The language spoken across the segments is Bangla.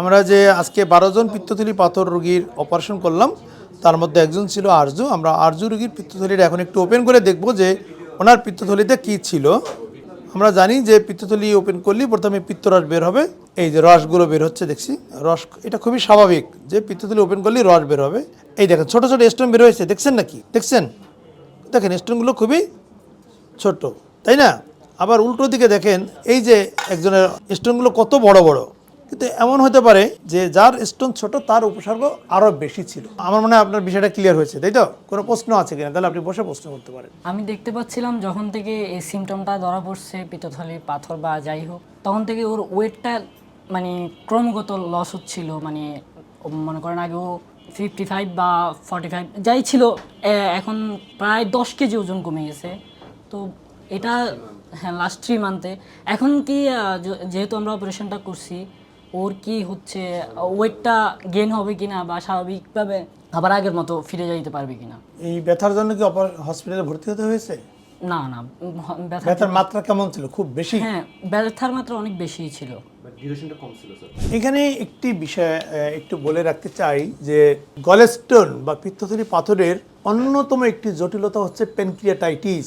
আমরা যে আজকে বারো জন পিত্তথলি পাথর রোগীর অপারেশন করলাম, তার মধ্যে একজন ছিল আরজু। আমরা আরজু রোগীর পিত্তথলিটা এখন একটু ওপেন করে দেখব যে ওনার পিত্তথলিতে কি ছিল। আমরা জানি যে পিত্তথলি ওপেন করলেই প্রথমে পিত্তরস বের হবে। এই যে রসগুলো বের হচ্ছে, দেখছি। রস, এটা খুবই স্বাভাবিক যে পিত্তথলি ওপেন করলেই রস বের হবে। এই দেখেন, ছোট ছোট স্টোন বের হয়েছে, দেখছেন নাকি? দেখছেন? দেখেন স্টোনগুলো খুবই ছোট, তাই না? আবার উল্টো দিকে দেখেন, এই যে একজনের স্টোনগুলো কত বড় বড়। কিন্তু এমন হতে পারে যে যার স্টোন ছোট, তার উপসর্গ আরও বেশি ছিল। আমার মনে হয় আপনার বিষয়টা ক্লিয়ার হয়েছে, তাই তো? কোনো প্রশ্ন আছে কিনা? তাহলে আপনি বসে প্রশ্ন করতে পারেন। আমি দেখতে পাচ্ছিলাম যখন থেকে এই সিমটমটা ধরা পড়ছে পিত্তথলি পাথর বা যাই হোক, তখন থেকে ওর ওয়েটটা মানে ক্রমাগত লস হচ্ছিল। মানে মনে করেন আগে ও ফিফটি ফাইভ বা ফর্টি ফাইভ যাই ছিল এখন প্রায় দশ কেজি ওজন কমে গেছে। তো এটা হ্যাঁ লাস্ট থ্রি মান্থে এখন কি যেহেতু আমরা অপারেশনটা করছি ওর কি হচ্ছে ওয়েটটা গেন হবে কিনা বা স্বাভাবিকভাবে আবার আগের মতো ফিরে যাইতে পারবে কিনা? এই ব্যথার জন্য কি অপার- হসপিটালে ভর্তি হতে হয়েছে? না না ব্যথা ব্যথার মাত্রা কেমন ছিল? খুব বেশি? হ্যাঁ ব্যথার মাত্রা অনেক বেশিই ছিল। এখানে একটি বিষয় একটু বলে রাখতে চাই যে গলেস্টোন বা পিত্তথলি পাথরের অন্যতম একটি জটিলতা হচ্ছে পেনক্রিয়াটাইটিস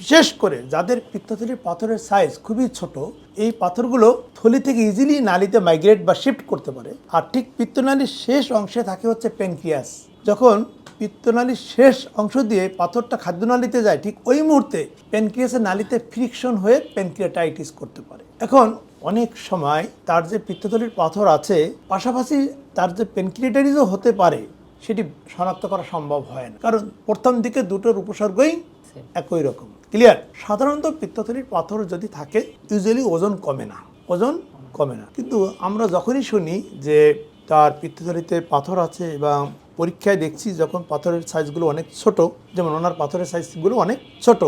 বিশেষ করে যাদের পিত্তথলির পাথরের সাইজ খুবই ছোট, এই পাথরগুলো থলি থেকে ইজিলি নালিতে মাইগ্রেট বা শিফট করতে পারে। আর ঠিক পিত্তনালীর শেষ অংশে থাকে হচ্ছে পেনক্রিয়াস যখন পিত্তনালীর শেষ অংশ দিয়ে পাথরটা খাদ্যনালীতে যায়, ঠিক ওই মুহূর্তে প্যানক্রিয়াসের নালীতে ফ্রিকশন হয়ে প্যানক্রিয়াটাইটিস করতে পারে। এখন অনেক সময় তার যে পিত্তথলির পাথর আছে, পাশাপাশি তার যে প্যানক্রিয়াটাইটিসও হতে পারে, সেটি শনাক্ত করা সম্ভব হয় না। কারণ প্রথম দিকে দুটোর উপসর্গই একই রকম। ক্লিয়ার সাধারণত পিত্তথলির পাথর যদি থাকে ইউজুয়ালি ওজন কমে না। ওজন কমে না। কিন্তু আমরা যখনই শুনি যে তার পিত্তথলিতে পাথর আছে এবং পরীক্ষায় দেখছি যখন পাথরের সাইজগুলো অনেক ছোট, যেমন ওনার পাথরের সাইজগুলো অনেক ছোট,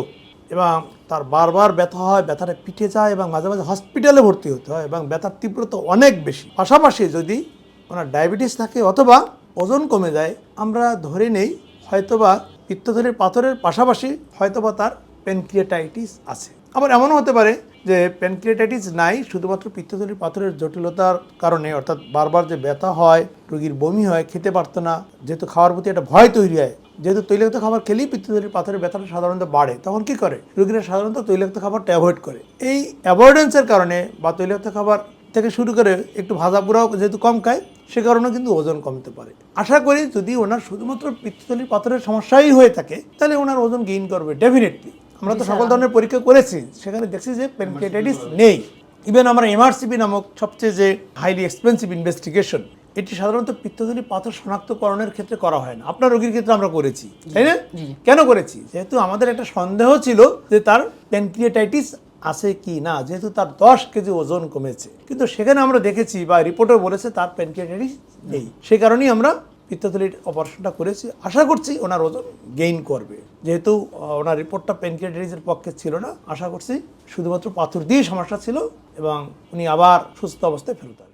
এবং তার বারবার ব্যথা হয়, ব্যথাটা পিঠে যায় এবং মাঝে মাঝে হসপিটালে ভর্তি হতে হয় এবং ব্যথার তীব্রতা অনেক বেশি। পাশাপাশি যদি ওনার ডায়াবেটিস থাকে অথবা ওজন কমে যায়, আমরা ধরে নেই, হয়তোবা পিত্তথলির পাথরের পাশাপাশি হয়তোবা তার প্যানক্রিয়াটাইটিস আছে। আবার এমনও হতে পারে যে প্যানক্রিয়াটাইটিস নাই, শুধুমাত্র পিত্তথলির পাথরের জটিলতার কারণে, অর্থাৎ বারবার যে ব্যথা হয়, রোগীর বমি হয়, খেতে পারতো না, যেহেতু খাওয়ার প্রতি একটা ভয় তৈরি হয়, যেহেতু তৈলাক্ত খাবার খেলেই পিত্তথলির পাথরের ব্যথাটা সাধারণত বাড়ে, তখন কি করে? রোগীরা সাধারণত তৈলাক্ত খাবারটা অ্যাভয়েড করে। এই অ্যাভয়েডেন্সের কারণে বা তৈলাক্ত খাবার থেকে শুরু করে একটু ভাজা পোড়াও যেহেতু কম খায় সে কারণে কিন্তু ওজন কমতে পারে। আশা করি যদি ওনার শুধুমাত্র পিত্তথলির পাথরের সমস্যাই হয়ে থাকে তাহলে ওনার ওজন গেইন করবে ডেফিনেটলি আমরা তো সকল ধরনের পরীক্ষা করেছি সেখানে দেখছি যে পেনক্রিয়াটাইটিস নেই। ইভেন আমরা এমআরসিপি নামক সবচেয়ে যে হাইলি এক্সপেন্সিভ ইনভেস্টিগেশন এটি সাধারণত পিত্তথলি পাথর শনাক্তকরণের ক্ষেত্রে করা হয় না। আপনার রোগীর ক্ষেত্রে আমরা করেছি তাই না? কেন করেছি? যেহেতু আমাদের একটা সন্দেহ ছিল যে তার প্যানক্রিয়াটাইটিস আছে কি না? যেহেতু তার দশ কেজি ওজন কমেছে। কিন্তু সেখানে আমরা দেখেছি বা রিপোর্টে বলেছে তার প্যানক্রিয়াটাইটিস নেই। সে কারণেই আমরা পিত্তথলির অপারেশনটা করেছি। আশা করছি ওনার ওজন গেইন করবে। যেহেতু ওনার রিপোর্টটা প্যানক্রিয়াটাইটিসের পক্ষে ছিল না। আশা করছি শুধুমাত্র পাথর দিয়ে সমস্যা ছিল এবং উনি আবার সুস্থ অবস্থায় ফেরত